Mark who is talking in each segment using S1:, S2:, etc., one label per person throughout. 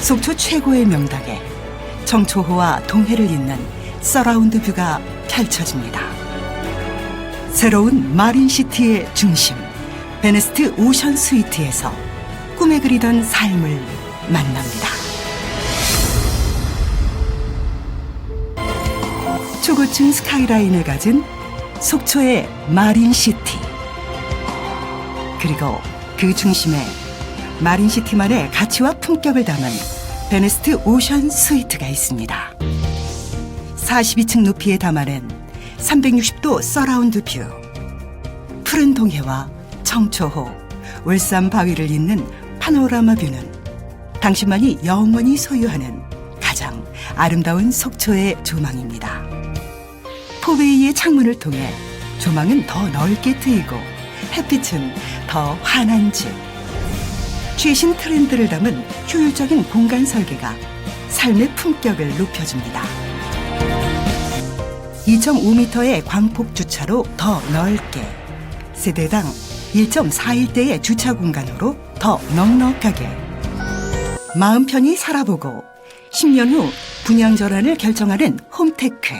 S1: 속초 최고의 명당에 정초호와 동해를 잇는 서라운드 뷰가 펼쳐집니다. 새로운 마린시티의 중심 베네스트 오션 스위트에서 꿈에 그리던 삶을 만납니다. 초고층 스카이라인을 가진 속초의 마린시티. 그리고 그 중심에 마린시티만의 가치와 품격을 담은 베네스트 오션 스위트가 있습니다. 42층 높이에 담아낸 360도 서라운드 뷰. 푸른 동해와 청초호, 울산 바위를 잇는 파노라마 뷰는 당신만이 영원히 소유하는 가장 아름다운 속초의 조망입니다. 포베이의 창문을 통해 조망은 더 넓게 트이고 햇빛은 더 환한 집. 최신 트렌드를 담은 효율적인 공간 설계가 삶의 품격을 높여줍니다. 2.5m의 광폭 주차로 더 넓게, 세대당 1.41대의 주차 공간으로 더 넉넉하게, 마음 편히 살아보고 10년 후 분양 전환을 결정하는 홈테크.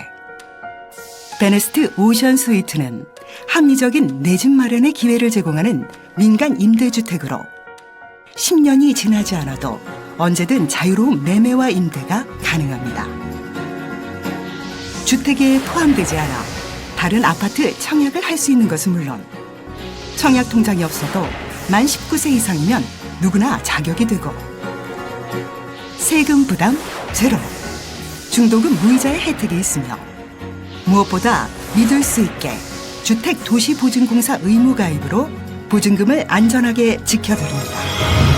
S1: 베네스트 오션 스위트는 합리적인 내 집 마련의 기회를 제공하는 민간 임대주택으로 10년이 지나지 않아도 언제든 자유로운 매매와 임대가 가능합니다. 주택에 포함되지 않아 다른 아파트 청약을 할 수 있는 것은 물론 청약 통장이 없어도 만 19세 이상이면 누구나 자격이 되고 세금 부담 제로 중도금 무이자의 혜택이 있으며 무엇보다 믿을 수 있게 주택 도시 보증공사 의무 가입으로 보증금을 안전하게 지켜드립니다.